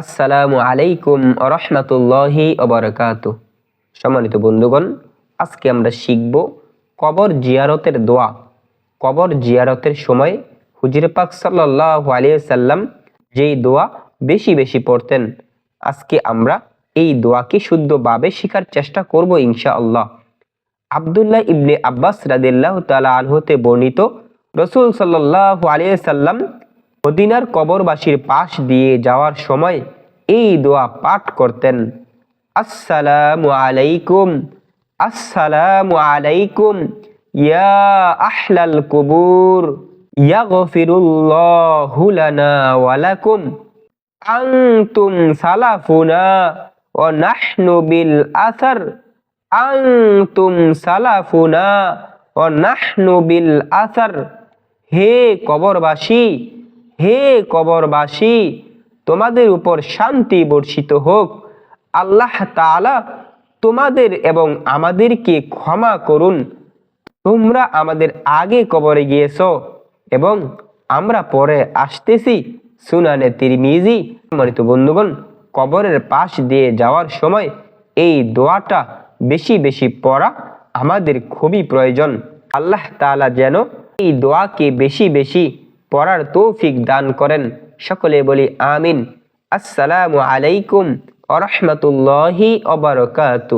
আসসালামু আলাইকুম রহমতুল্লাহি অবরকাত সম্মানিত বন্ধুগণ, আজকে আমরা শিখব কবর জিয়ারতের দোয়া। কবর জিয়ারতের সময় হুজুর পাক সাল্লাহ আলিয়াল্লাম যেই দোয়া বেশি বেশি পড়তেন, আজকে আমরা এই দোয়াকে শুদ্ধভাবে শেখার চেষ্টা করব ইনশাআল্লাহ। আবদুল্লাহ ইবনে আব্বাস রাদিল্লাহ তালা আনহতে বর্ণিত রসুল সাল্লাহ আলিয়াল্লাম মদিনার কবরবাসীর পাশ দিয়ে যাওয়ার সময় এই দোয়া পাঠ করতেন। আসসালামু আলাইকুম আসসালামু আলাইকুম, ইয়া আহলাল কুবুর, ইয়াগফিরুল্লাহু লানা ওয়া লাকুম। আনতুম সালাফুনা ওয়া নাহনু বিল আসার। আনতুম সালাফুনা ওয়া নাহনু বিল আসার। হে কবরবাসী হে কবরবাসী, তোমাদের উপর শান্তি বর্ষিত হোক। আল্লাহ তাআলা তোমাদের এবং আমাদেরকে ক্ষমা করুন। তোমরা আমাদের আগে কবরে গিয়েছ এবং আমরা পরে আসতেছি, সুনানে তিরমিজি। সম্মানিত বন্ধুগণ, কবরের পাশ দিয়ে যাওয়ার সময় এই দোয়াটা বেশি বেশি পড়া আমাদের খুবই প্রয়োজন। আল্লাহ তাআলা যেন এই দোয়াকে বেশি বেশি পড়ার তৌফিক দান করেন। সকলে বলি আমিন। আসসালামু আলাইকুম আরহামতুল্লাহি অবরকাতু